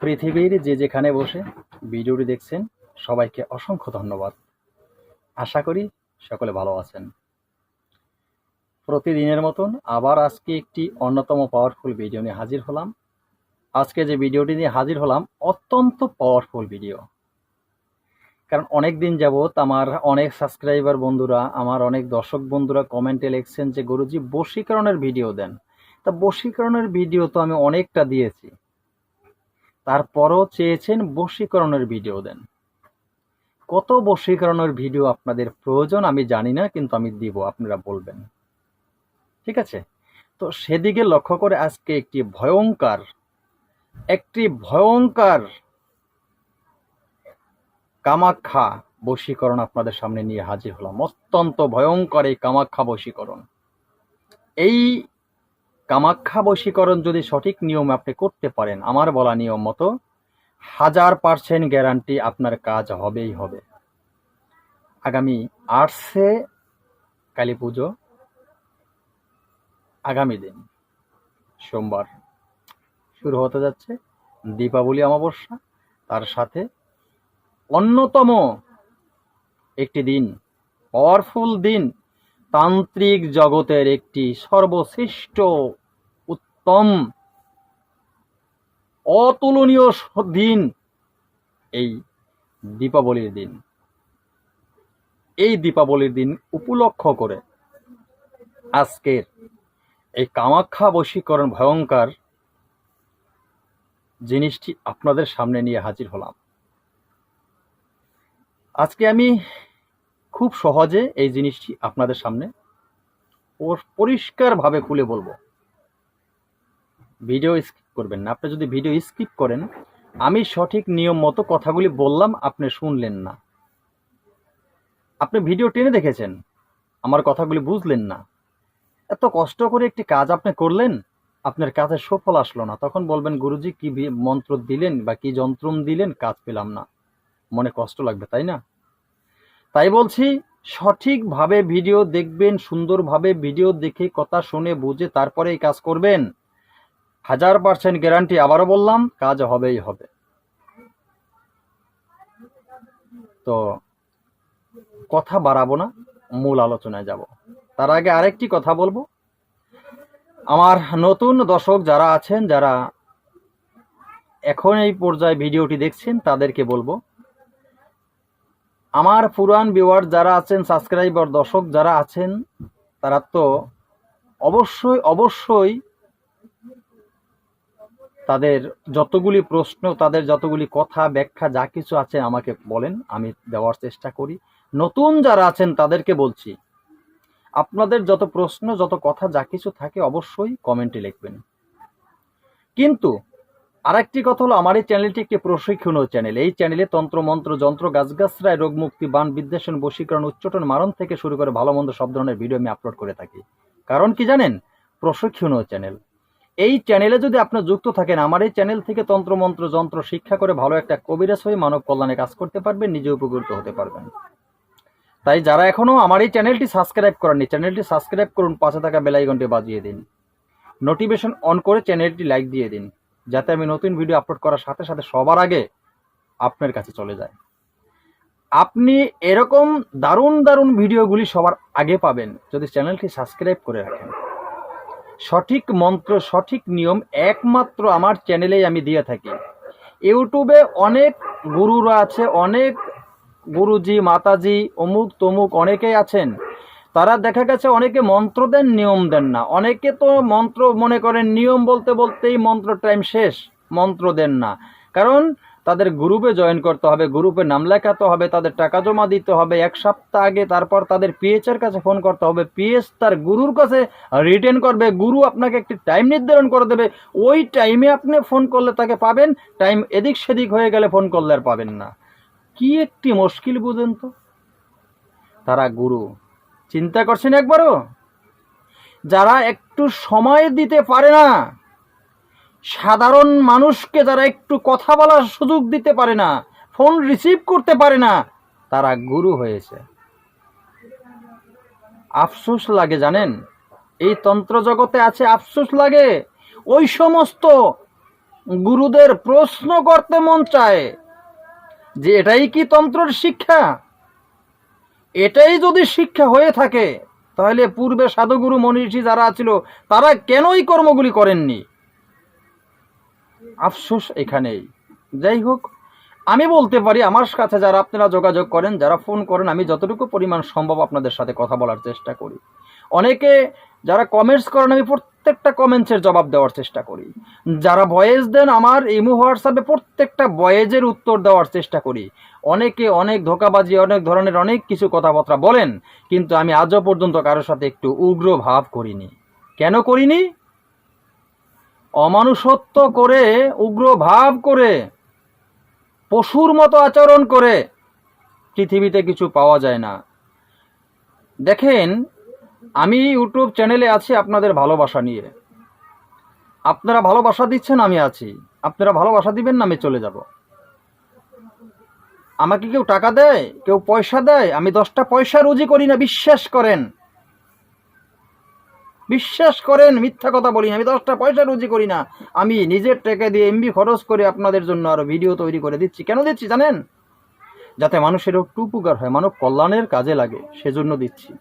পৃথিবীর যে যেখানে বসে ভিডিওটি দেখছেন, সবাইকে অসংখ্য ধন্যবাদ। আশা করি সকলে ভালো আছেন। প্রতিদিনের মতন আবার আজকে একটি অন্যতম পাওয়ারফুল ভিডিও নিয়ে হাজির হলাম। আজকে যে ভিডিওটি নিয়ে হাজির হলাম, অত্যন্ত পাওয়ারফুল ভিডিও কারণ অনেক দিন যাবৎ আমার অনেক সাবস্ক্রাইবার বন্ধুরা, আমার অনেক দর্শক বন্ধুরা কমেন্টে লিখছেন যে, গুরুজি, বশীকরণের ভিডিও দেন। তা বশীকরণের ভিডিও তো আমি অনেকটা দিয়েছি। তারপরও চেয়েছেন বশীকরণের ভিডিও দেন। কত বশীকরণের ভিডিও আপনাদের প্রয়োজন আমি জানি না, কিন্তু আমি দিব, আপনারা বলবেন। ঠিক আছে? তো সেদিকে লক্ষ্য করে আজকে একটি ভয়ঙ্কর একটি ভয়ঙ্কর কামাখ্যা বশীকরণ আপনাদের সামনে নিয়ে হাজির হলাম। অত্যন্ত ভয়ঙ্কর এই কামাখ্যা বশীকরণ। এই কামাখ্যা বশীকরণ যদি সঠিক নিয়ম আপনি করতে পারেন, আমার বলা নিয়ম মতো হাজার পার্সেন্ট গ্যারান্টি আপনার কাজ হবেই হবে। আগামী আটসে কালী পুজো, আগামী দিন, সোমবার শুরু হতে যাচ্ছে দীপাবলি অমাবস্যা। তার সাথে অন্যতম একটি দিন পাওয়ারফুল দিন তান্ত্রিক জগতের একটি সর্বশ্রেষ্ঠ, উত্তম, অতুলনীয় দিন এই দীপাবলির দিন। এই দীপাবলির দিন উপলক্ষ করে আজকের এই কামাখ্যা বশীকরণ ভয়ঙ্কর জিনিসটি আপনাদের সামনে নিয়ে হাজির হলাম। আজকে আমি খুব সহজে এই জিনিসটি আপনাদের সামনে পর- পরিষ্কারভাবে খুলে বলব। ভিডিও স্কিপ করবেন না। আপনি যদি ভিডিও স্কিপ করেন, আমি সঠিক নিয়ম মতো কথাগুলি বললাম, আপনি শুনলেন না। আপনি ভিডিও টেনে দেখেছেন, আমার কথাগুলি বুঝলেন না। এত কষ্ট করে একটি কাজ আপনি করলেন, আপনার কাজে সফল আসলো না। তখন বলবেন, গুরুজি, কি মন্ত্র দিলেন বা কি যন্ত্রম দিলেন? কাজ পেলাম না। মনে কষ্ট লাগবে, তাই না? তাই বলছি, সঠিকভাবে ভিডিও দেখবেন, সুন্দরভাবে ভিডিও দেখে কথা শুনে বুঝে তারপরে এই কাজ করবেন। হাজার পার্সেন্ট গ্যারান্টি আবারও বললাম, কাজ হবেই হবে। তো কথা বাড়াবো না, মূল আলোচনায় যাব। তার আগে আরেকটি কথা বলব। আমার নতুন দর্শক যারা আছেন, যারা এখন এই পর্যায়ে ভিডিওটি দেখছেন, তাদেরকে বলব আমার পুরান ভিউয়ার যারা আছেন সাবস্ক্রাইবার দর্শক যারা আছেন, তারা তো অবশ্যই অবশ্যই তাদের যতগুলি প্রশ্ন, তাদের যতগুলি কথা, ব্যাখ্যা, যা কিছু আছে আমাকে বলেন, আমি দেওয়ার চেষ্টা করি। নতুন যারা আছেন, তাদেরকে বলছি, আপনাদের যত প্রশ্ন, যত কথা, যা কিছু থাকে, অবশ্যই কমেন্টে লিখবেন। কিন্তু আরেকটি কথা হলো, আমার এই চ্যানেলটি একটি প্রশিক্ষণীয় চ্যানেল এই চ্যানেলে তন্ত্র, মন্ত্র, যন্ত্র গাছগাছরায় রোগ মুক্তি, বান বিদ্বেষণ, বশীকরণ, উচ্চটন, মারণ থেকে শুরু করে ভালো মন্দ সব ধরনের ভিডিও আমি আপলোড করে থাকি। কারণ কি জানেন? প্রশিক্ষণীয় চ্যানেল এই চ্যানেলে যদি আপনি যুক্ত থাকেন, আমার এই চ্যানেল থেকে তন্ত্র, মন্ত্র, যন্ত্র, শিক্ষা করে ভালো একটা কবিরাজ হয়ে মানব কল্যাণে কাজ করতে পারবেন নিজে উপকৃত হতে পারবেন। তাই যারা এখনও আমার এই চ্যানেলটি সাবস্ক্রাইব করেননি চ্যানেলটি সাবস্ক্রাইব করুন, পাশে থাকা বেলাইকনটি বাজিয়ে দিন। নোটিফিকেশন অন করে চ্যানেলটি লাইক দিয়ে দিন। যাতে আমি নতুন ভিডিও আপলোড করার সাথে সাথে সবার আগে আপনার কাছে চলে যায়। আপনি এরকম দারুণ দারুণ ভিডিওগুলি সবার আগে পাবেন যদি চ্যানেলটি সাবস্ক্রাইব করে রাখেন। সঠিক মন্ত্র, সঠিক নিয়ম একমাত্র আমার চ্যানেলেই আমি দিয়ে থাকি। ইউটিউবে অনেক গুরুরা আছে, অনেক গুরুজি, মাতাজি অমুক তমুক অনেকেই আছেন। তারা দেখা গেছে অনেকে মন্ত্র দেন, নিয়ম দেন না। অনেকে তো মন্ত্র মনে করেন, নিয়ম বলতে বলতেই মন্ত্র টাইম শেষ, মন্ত্র দেন না। কারণ তাদের গ্রুপে জয়েন করতে হবে গ্রুপে নাম লেখাতে হবে, তাদের টাকা জমা দিতে হবে, এক সপ্তাহ আগে তারপর তাদের পিএচ এর কাছে ফোন করতে হবে পিএস তার গুরুর কাছে রিটার্ন করবে, গুরু আপনাকে একটি টাইম নির্ধারণ করে দেবে, ওই টাইমে আপনি ফোন করলে তাকে পাবেন টাইম এদিক সেদিক হয়ে গেলে ফোন করলে আর পাবেন না। কি একটি মুশকিল বুঝেন তো? তারা গুরু। চিন্তা করছেন একবারও? যারা একটু সময় দিতে পারে না, সাধারণ মানুষকে যারা একটু কথা বলার সুযোগ দিতে পারে না, ফোন রিসিভ করতে পারে না, তারা গুরু হয়েছে। আফসোস লাগে জানেন? এই তন্ত্র জগতে আছে আফসোস লাগে। ওই সমস্ত গুরুদের প্রশ্ন করতে মন চায় যে এটাই কি তন্ত্রের শিক্ষা? এটাই যদি শিক্ষা হয়ে থাকে, তাহলে পূর্বে সাধুগুরু মনীষী যারা ছিল, তারা কেনই কর্মগুলি করেননি? আফসোস এখানেই। যাই হোক, আমি বলতে পারি আমার কাছে যারা আপনারা যোগাযোগ করেন, যারা ফোন করেন, আমি যতটুকু পরিমাণ সম্ভব আপনাদের সাথে কথা বলার চেষ্টা করি। অনেকে যারা কমেন্টস করেন, আমি প্রত্যেকটা কমেন্টসের জবাব দেওয়ার চেষ্টা করি। যারা ভয়েস দেন, আমার ইমো হোয়াটসঅ্যাপে প্রত্যেকটা ভয়েজের উত্তর দেওয়ার চেষ্টা করি। অনেকে অনেক ধোকাবাজি, অনেক ধরনের অনেক কিছু কথাবার্তা বলেন, কিন্তু আমি আজও পর্যন্ত কারোর সাথে একটু উগ্র ভাব করিনি। কেন করিনি? অমানুষত্ব করে, উগ্র ভাব করে, পশুর মতো আচরণ করে পৃথিবীতে কিছু পাওয়া যায় না। দেখেন আমি ইউটিউব চ্যানেলে আছি আপনাদের ভালোবাসা নিয়ে। আপনারা ভালোবাসা দিচ্ছেন, আমি আছি। আপনারা ভালোবাসা দিবেন না, আমি চলে যাব। আমাকে কেউ টাকা দেয়, কেউ পয়সা দেয়, আমি দশটা পয়সা রুজি করি না, বিশ্বাস করেন। বিশ্বাস করেন, মিথ্যা কথা বলি আমি দশটা পয়সা রুজি করি না। আমি নিজের টাকা দিয়ে এমবি খরচ করে আপনাদের জন্য আরও ভিডিও তৈরি করে দিচ্ছি। কেন দিচ্ছি, জানেন? যাতে মানুষের একটু উপকার হয়, মানব কল্যাণের কাজে লাগে, সেজন্য দিচ্ছি।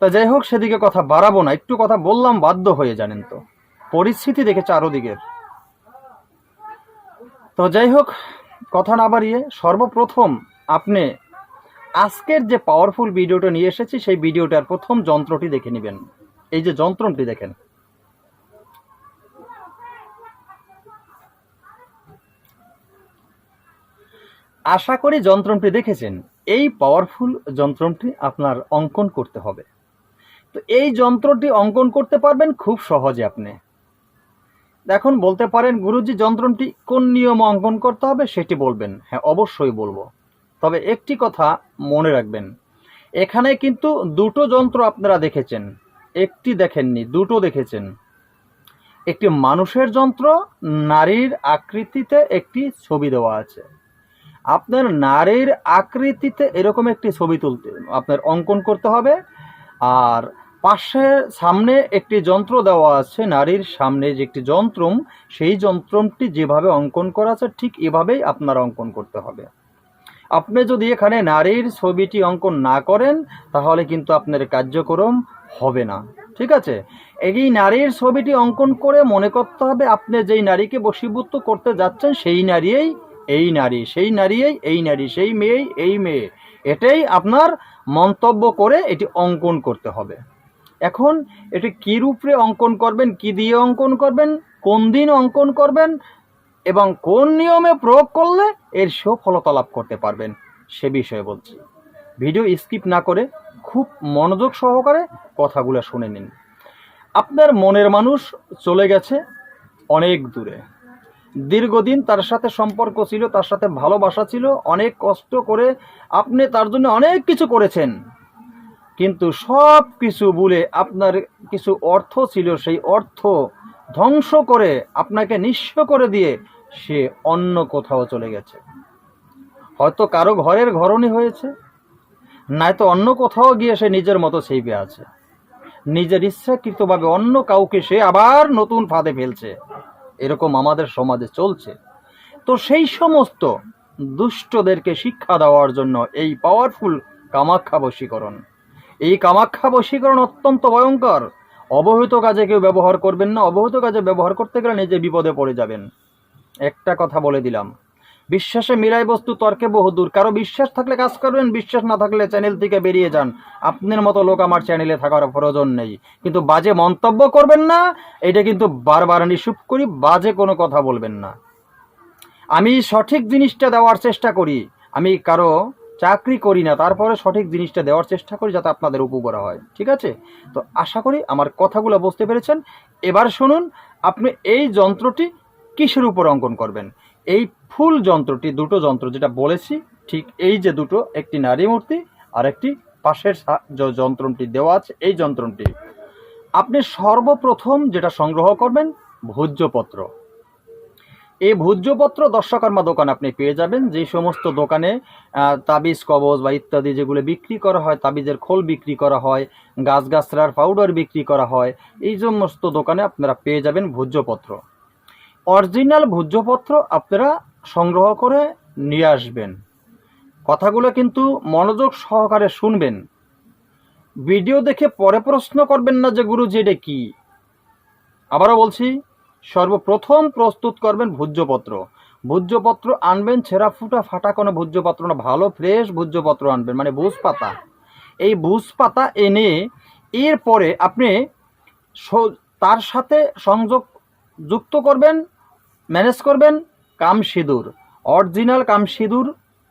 তা যাই হোক সেদিকে কথা বাড়াবো না। একটু কথা বললাম, বাধ্য হয়ে জানেন তো। পরিস্থিতি দেখে চারোদিকের। তো যাই হোক কথা না বাড়িয়ে সর্বপ্রথম আপনি আজকের যে পাওয়ারফুল ভিডিওটা নিয়ে এসেছি, সেই ভিডিওটার প্রথম যন্ত্রটি দেখে নেবেন। এই যে যন্ত্রটি দেখেন। আশা করি যন্ত্রটি দেখেছেন। এই পাওয়ারফুল যন্ত্রটি আপনার অঙ্কন করতে হবে। তো এই যন্ত্রটি অঙ্কন করতে পারবেন খুব সহজে আপনি। এখন বলতে পারেন, গুরুজি যন্ত্রটি কোন নিয়ম অঙ্কন করতে হবে সেটি বলবেন। হ্যাঁ অবশ্যই বলব। তবে একটি কথা মনে রাখবেন, এখানে কিন্তু দুটো যন্ত্র আপনারা দেখেছেন। একটি দেখেননি, দুটো দেখেছেন। একটি মানুষের যন্ত্র, নারীর আকৃতিতে একটি ছবি দেওয়া আছে। আপনার নারীর আকৃতিতে এরকম একটি ছবি তুলতে, আপনার অঙ্কন করতে হবে। আর পাশে সামনে একটি যন্ত্র দেওয়া আছে, নারীর সামনে যে একটি যন্ত্রম, সেই যন্ত্রমটি যেভাবে অঙ্কন করা আছে, ঠিক এভাবেই আপনার অঙ্কন করতে হবে। আপনি যদি এখানে নারীর ছবিটি অঙ্কন না করেন, তাহলে কিন্তু আপনার কার্যক্রম হবে না। ঠিক আছে? এই নারীর ছবিটি অঙ্কন করে মনে করতে হবে আপনি যেই নারীকে বশীভূত করতে যাচ্ছেন, সেই নারীই এই নারী, সেই নারীই এই নারী, সেই মেয়েই এই মেয়ে। এটাই আপনার মন্তব্য করে এটি অঙ্কন করতে হবে। এখন এটি কি রূপে অঙ্কন করবেন, কি দিয়ে অঙ্কন করবেন, কোন দিন অঙ্কন করবেন, এবং কোন নিয়মে প্রয়োগ করলে এর সুফলতা লাভ করতে পারবেন, সে বিষয়ে বলছি। ভিডিও স্কিপ না করে খুব মনোযোগ সহকারে কথাগুলো শুনে নিন। আপনার মনের মানুষ চলে গেছে অনেক দূরে। দীর্ঘদিন তার সাথে সম্পর্ক ছিল, তার সাথে ভালোবাসা ছিল, অনেক কষ্ট করে আপনি তার জন্য অনেক কিছু করেছেন। কিন্তু সব কিছু বলে আপনার কিছু অর্থ ছিল, সেই অর্থ ধ্বংস করে আপনাকে নিঃস্ব করে দিয়ে সে অন্য কোথাও চলে গেছে। হয়তো কারও ঘরের ঘরণী হয়েছে, নয়তো অন্য কোথাও গিয়ে সে নিজের মতো সেইবে আছে। নিজের ইচ্ছাকৃতভাবে অন্য কাউকে সে আবার নতুন ফাঁদে ফেলছে। এরকম আমাদের সমাজে চলছে। তো সেই সমস্ত দুষ্টদেরকে শিক্ষা দেওয়ার জন্য এই পাওয়ারফুল কামাখ্যা বশীকরণ। এই কামাখ্যা বশীকরণ অত্যন্ত ভয়ঙ্কর। অবহিত কাজে কেউ ব্যবহার করবেন না, অবহিত কাজে ব্যবহার করতে গেলে নিজে বিপদে পড়ে যাবেন। একটা কথা বলে দিলাম। বিশ্বাসে মিলাই বস্তু তর্কে বহুদূর কারও বিশ্বাস থাকলে কাজ করবেন, বিশ্বাস না থাকলে চ্যানেল থেকে বেরিয়ে যান। আপনার মতো লোক আমার চ্যানেলে থাকার প্রয়োজন নেই। কিন্তু বাজে মন্তব্য করবেন না, এটা কিন্তু বারবার নিষুপ করি, বাজে কোনো কথা বলবেন না। আমি সঠিক জিনিসটা দেওয়ার চেষ্টা করি। আমি কারও চাকরি করি না, তারপরে সঠিক জিনিসটা দেওয়ার চেষ্টা করি যাতে আপনাদের উপকার হয়, ঠিক আছে? তো আশা করি আমার কথাগুলো বুঝতে পেরেছেন। এবার শুনুন, আপনি এই যন্ত্রটি কিসের উপর অঙ্কন করবেন? এই ফুল যন্ত্রটি, দুটো যন্ত্র যেটা বলেছি, ঠিক এই যে দুটো, একটি নারী মূর্তি আর একটি পাশের যন্ত্রটি দেওয়া আছে, এই যন্ত্রটি। আপনি সর্বপ্রথম যেটা সংগ্রহ করবেন, ভোজ্যপত্র। এই ভোজ্যপত্র দর্শকর্মা দোকান আপনি পেয়ে যাবেন। যে সমস্ত দোকানে তাবিজ, কবজ বা ইত্যাদি যেগুলো বিক্রি করা হয়, তাবিজের খোল বিক্রি করা হয় গাছগাছরার পাউডার বিক্রি করা হয়, এই সমস্ত দোকানে আপনারা পেয়ে যাবেন ভোজ্যপত্র। অরিজিনাল ভোজ্যপত্র আপনারা সংগ্রহ করে নিয়ে আসবেন। কথাগুলো কিন্তু মনোযোগ সহকারে শুনবেন। ভিডিও দেখে পরে প্রশ্ন করবেন না যে, গুরুজি, এটা কী? আবারও বলছি সর্বপ্রথম প্রস্তুত করবেন ভোজ্যপত্র। ভোজ্যপত্র আনবেন, ছেঁড়া ফুটা ফাটা কোনো ভোজ্যপত্র না, ভালো ফ্রেশ ভোজ্যপত্র আনবেন মানে ভুজ পাতা। এই ভুজ পাতা এনে এরপরে আপনি তার সাথে সংযোগ যুক্ত করবেন, ম্যানেজ করবেন কাম সিঁদুর অরিজিনাল কাম সিঁদুর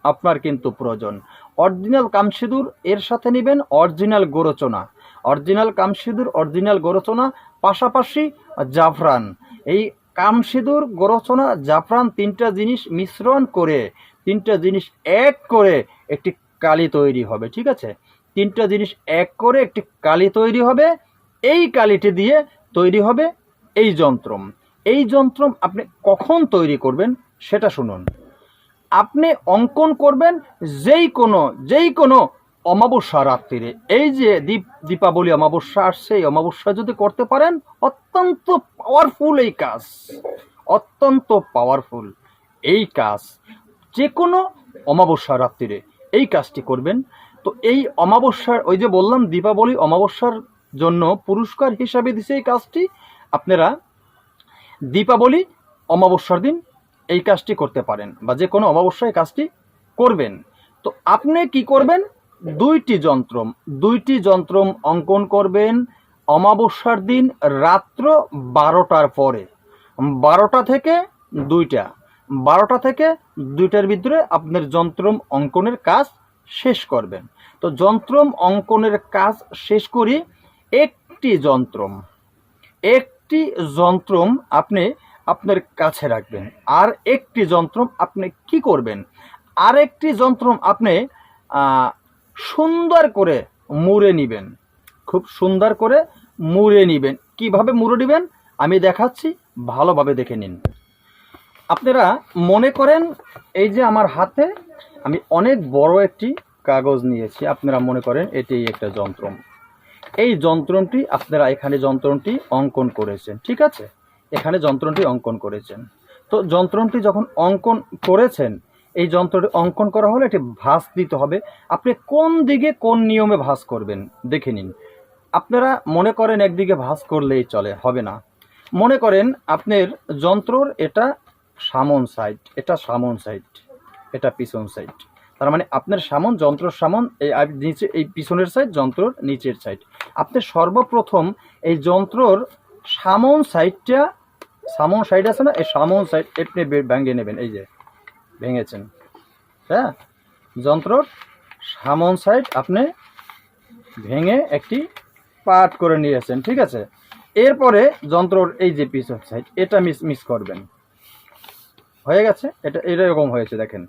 আপনার কিন্তু প্রয়োজন। অরিজিনাল কাম সিঁদুর এর সাথে নেবেন অরিজিনাল গোরচনা। অরিজিনাল কাম সিঁদুর অরিজিনাল গোরচনা পাশাপাশি জাফরান। এই কাম সিঁদুর গোরচনা জাফরান তিনটা জিনিস মিশ্রণ করে, তিনটা জিনিস এক করে একটি কালি তৈরি হবে, ঠিক আছে? তিনটা জিনিস এক করে একটি কালি তৈরি হবে, এই কালিটি দিয়ে তৈরি হবে এই যন্ত্রম। এই যন্ত্রম আপনি কখন তৈরি করবেন সেটা শুনুন। আপনি অঙ্কন করবেন যেই কোনো যেই কোনো অমাবস্যা রাত্রিরে। এই যে দীপ, দীপাবলি অমাবস্যা আসছে, এই অমাবস্যা যদি করতে পারেন, অত্যন্ত পাওয়ারফুল এই কাজ। অত্যন্ত পাওয়ারফুল এই কাজ। যে কোনো অমাবস্যা রাত্রিরে এই কাজটি করবেন। তো এই অমাবস্যার, ওই যে বললাম, দীপাবলি অমাবস্যার জন্য পুরস্কার হিসাবে দিছে এই কাজটি। আপনারা দীপাবলি অমাবস্যার দিন এই কাজটি করতে পারেন বা যে কোনো অমাবস্যায় এই কাজটি করবেন। তো আপনি কি করবেন? দুইটি যন্ত্রম দুইটি যন্ত্রম অঙ্কন করবেন অমাবস্যার দিন রাত্র বারোটার পরে। বারোটা থেকে দুইটা। বারোটা থেকে দুইটার ভিতরে আপনার যন্ত্রম অঙ্কনের কাজ শেষ করবেন। তো যন্ত্রম অঙ্কনের কাজ শেষ করি একটি যন্ত্রম। একটি যন্ত্রম আপনি আপনার কাছে রাখবেন। আর একটি যন্ত্রম আপনি কি করবেন? আর একটি যন্ত্রম আপনি সুন্দর করে মুড়ে নিবেন। খুব সুন্দর করে মুড়ে নিবেন। কীভাবে মুড়ে নিবেন? আমি দেখাচ্ছি, ভালোভাবে দেখে নিন। আপনারা মনে করেন, এই যে আমার হাতে আমি অনেক বড় একটি কাগজ নিয়েছি, আপনারা মনে করেন এটি একটা যন্ত্র এই যন্ত্রটি আপনারা এখানে যন্ত্রটি অঙ্কন করেছেন, ঠিক আছে? এখানে যন্ত্রটি অঙ্কন করেছেন। তো যন্ত্রটি যখন অঙ্কন করেছেন এই যন্ত্রটি অঙ্কন করা হলে এটি ভাঁজ দিতে হবে। আপনি কোন দিকে কোন নিয়মে ভাঁজ করবেন দেখে নিন। আপনারা মনে করেন একদিকে ভাঁজ করলেই চলে, হবে না। মনে করেন আপনার যন্ত্রর এটা সামন সাইড এটা সামন সাইড এটা পিছন সাইড তার মানে আপনার সামন, যন্ত্রর সামন, এই নিচে, এই পিছনের সাইড যন্ত্রর নিচের সাইড আপনি সর্বপ্রথম এই যন্ত্রর সামন সাইডটা সামন সাইড আছে না, এই সামন সাইড আপনি বে- ভেঙে নেবেন, এই যে। ভেঙেছেন। হ্যাঁ? যন্ত্রর সামন সাইড আপনি ভেঙে একটি পার্ট করে নিয়েছেন, ঠিক আছে? এরপরে যন্ত্রর এই যে পিছন সাইড এটা মিস মিস করবেন। হয়ে গেছে? এটা এরকম হয়েছে, দেখেন।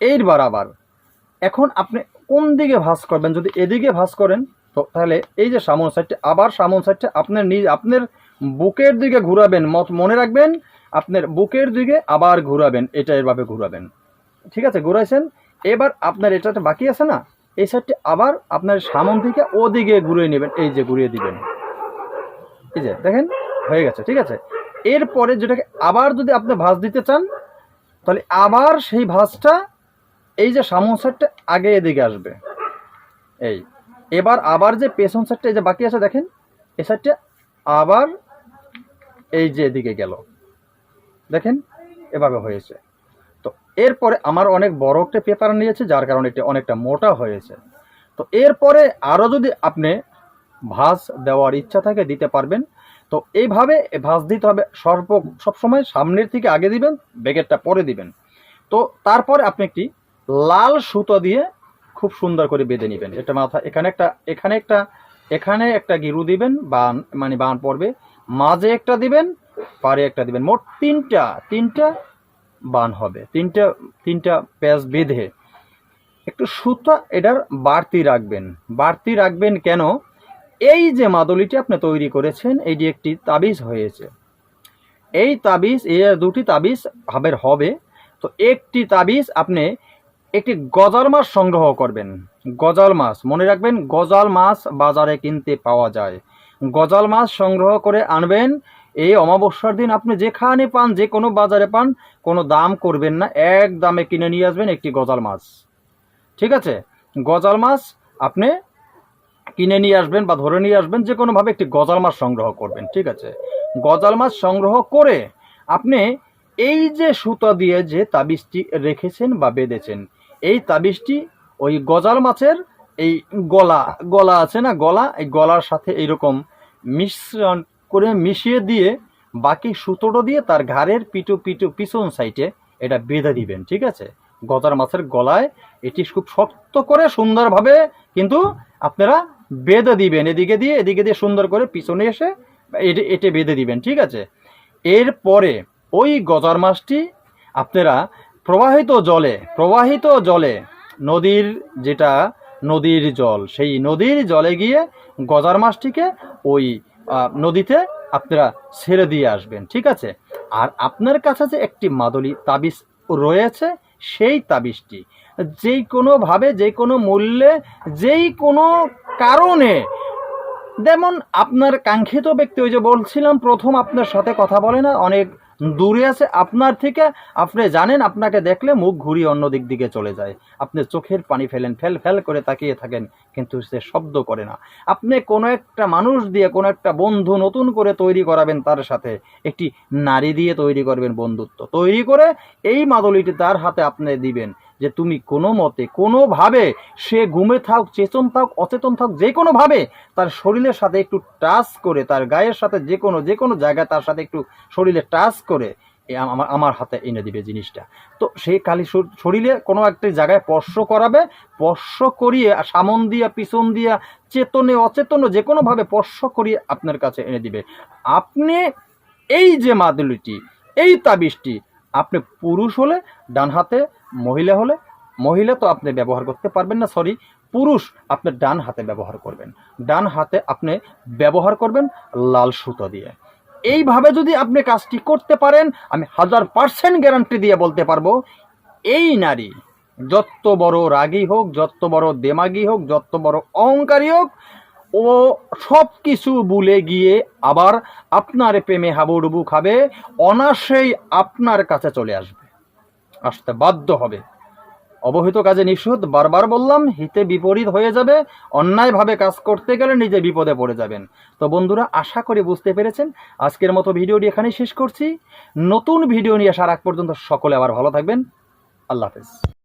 এইবার আবার, এখন আপনি কোন দিকে ভাঁজ করবেন? যদি এদিকে ভাঁজ করেন, তো তাহলে এই যে সামন সাইডটা আবার সামন সাইডটা আপনার নিজ আপনার বুকের দিকে ঘুরাবেন, মত- মনে রাখবেন আপনার বুকের দিকে আবার ঘুরাবেন, এটা এভাবে ঘুরাবেন। ঠিক আছে, ঘুরাইছেন? এবার আপনার এটা একটা বাকি আছে না? এই সাইডটা আবার আপনার সামন থেকে ওদিকে ঘুরিয়ে নেবেন, এই যে ঘুরিয়ে দিবেন। এই যে, দেখেন, হয়ে গেছে, ঠিক আছে? এরপরে যেটাকে আবার যদি আপনি ভাঁজ দিতে চান, তাহলে আবার সেই ভাঁজটা এই যে সামন সাইডটা আগে এদিকে আসবে। এই, এবার আবার যে পেছন সাইডটা এই যে বাকি আছে, দেখেন, এই সাইডটা আবার এই যে এদিকে গেল। দেখেন, এভাবে হয়েছে। তো এরপরে আমার অনেক বড় একটা পেপার নিয়েছে, যার কারণে এটি অনেকটা মোটা হয়েছে। তো এরপরে আরও যদি আপনি ভাঁজ দেওয়ার ইচ্ছা থাকে, দিতে পারবেন। তো এইভাবে ভাঁজ দিতে হবে সর্ব সবসময় সামনের থেকে আগে দিবেন, ব্যাগেরটা পরে দিবেন। তো তারপরে আপনি একটি লাল সুতো দিয়ে খুব সুন্দর করে বেঁধে নেবেন। এটা মাথা, এখানে একটা এখানে একটা এখানে একটা গিরু দিবেন, বান মানে বান পড়বে। মাঝে একটা দিবেন পারে একটা দিবেন। মোট তিনটা তিনটা বান হবে। তিনটা তিনটা প্যাচ বেঁধে। একটু সুতা এটার বাড়তি রাখবেন। বাড়তি রাখবেন কেন? এই যে মাদুলিটি আপনি তৈরি করেছেন এইটি একটি তাবিজ হয়েছে। এই তাবিজ, এ দুটি তাবিজ হাবের হবে। তো একটি তাবিজ আপনি একটি গজাল মাছ সংগ্রহ করবেন। গজাল মাছ, মনে রাখবেন গজাল মাছ বাজারে কিনতে পাওয়া যায়। গজাল মাছ সংগ্রহ করে আনবেন এই অমাবস্যার দিন আপনি যেখানে পান, যে কোনো বাজারে পান, কোনো দাম করবেন না। এক দামে কিনে নিয়ে আসবেন একটি গজাল মাছ। ঠিক আছে? গজাল মাছ আপনি কিনে নিয়ে আসবেন বা ধরে নিয়ে আসবেন, যে কোনোভাবে একটি গজাল মাছ সংগ্রহ করবেন। ঠিক আছে? গজাল মাছ সংগ্রহ করে আপনি এই যে সুতা দিয়ে যে তাবিজটি রেখেছেন বা বেঁধেছেন, এই তাবিজটি ওই গজাল মাছের এই গলা গলা আছে না, গলা, এই গলার সাথে এইরকম মিশ্রণ করে মিশিয়ে দিয়ে বাকি সুতোটা দিয়ে তার ঘাড়ের পিটু পিটু পিছন সাইডে এটা বেঁধে দিবেন, ঠিক আছে? গজার মাছের গলায় এটি খুব শক্ত করে সুন্দরভাবে কিন্তু আপনারা বেঁধে দিবেন, এদিকে দিয়ে এদিকে দিয়ে সুন্দর করে পিছনে এসে এটে এটে বেঁধে দিবেন, ঠিক আছে? এরপরে ওই গজার মাছটি আপনারা প্রবাহিত জলে প্রবাহিত জলে, নদীর যেটা নদীর জল, সেই নদীর জলে গিয়ে গজার মাছটিকে ওই নদীতে আপনারা ছেড়ে দিয়ে আসবেন, ঠিক আছে? আর আপনার কাছে যে একটি মাদলি তাবিজ রয়েছে, সেই তাবিজটি যেই কোনোভাবে যে কোনো মূল্যে যেই কোনো কারণে, যেমন আপনার কাঙ্ক্ষিত ব্যক্তি, ওই যে বলছিলাম, প্রথম আপনার সাথে কথা বলে না, অনেক দূরে আছে, আপনার থেকে আপনি জানেন, আপনাকে দেখলে মুখ ঘুরিয়ে অন্য দিক দিকে চলে যায়। আপনি চোখের পানি ফেলেন, ফেল ফেল করে তাকিয়ে থাকেন, কিন্তু সে শব্দ করে না। আপনি কোনো একটা মানুষ দিয়ে কোনো একটা বন্ধু নতুন করে তৈরি করাবেন তার সাথে। একটি নারী দিয়ে তৈরি করবেন বন্ধুত্ব। তৈরি করে এই মাদলিটি তার হাতে আপনি দিবেন। যে তুমি কোনো মতে, কোনোভাবে সে ঘুমে থাক, চেতন থাক, অচেতন থাক, যে কোনোভাবে তার শরীরের সাথে একটু টাচ করে, তার গায়ের সাথে যে কোনো যে কোনো জায়গায় তার সাথে একটু শরীরে টাচ করে আমার আমার হাতে এনে দিবে জিনিসটা। তো সেই কালি শর- শরীরে কোনো একটা জায়গায় স্পর্শ করাবে, স্পর্শ করিয়ে সামন দিয়া, পিছন দিয়া, চেতনে, অচেতনে যে কোনোভাবে স্পর্শ করিয়ে আপনার কাছে এনে দিবে। আপনি এই যে মাদুলিটি, এই তাবিজটি, আপনি পুরুষ হলে ডান হাতে মহিলা হলে, মহিলা তো আপনি ব্যবহার করতে পারবেন না সরি পুরুষ আপনি ডান হাতে ব্যবহার করবেন। ডান হাতে আপনি ব্যবহার করবেন লাল সুতো দিয়ে। এইভাবে যদি আপনি কাজটি করতে পারেন, আমি হাজার পার্সেন্ট গ্যারান্টি দিয়ে বলতে পারব, এই নারী যত বড় রাগী হোক, যত বড় দেমাগি হোক, যত বড় অহংকারী হোক, ও সব কিছু ভুলে গিয়ে আবার আপনার প্রেমে হাবুডুবু খাবে অনাসেই আপনার কাছে চলে আসবে। আসতে বাধ্য হবে। অবহিত কাজে নিষেধ, বারবার বললাম, হিতে বিপরীত হয়ে যাবে, অন্যায়ভাবে কাজ করতে গেলে নিজে বিপদে পড়ে যাবেন। তো বন্ধুরা, আশা করি বুঝতে পেরেছেন। আজকের মতো ভিডিওটি এখানেই শেষ করছি। নতুন ভিডিও নিয়ে আসার আগ পর্যন্ত সকলে আবার ভালো থাকবেন। আল্লাহ হাফেজ।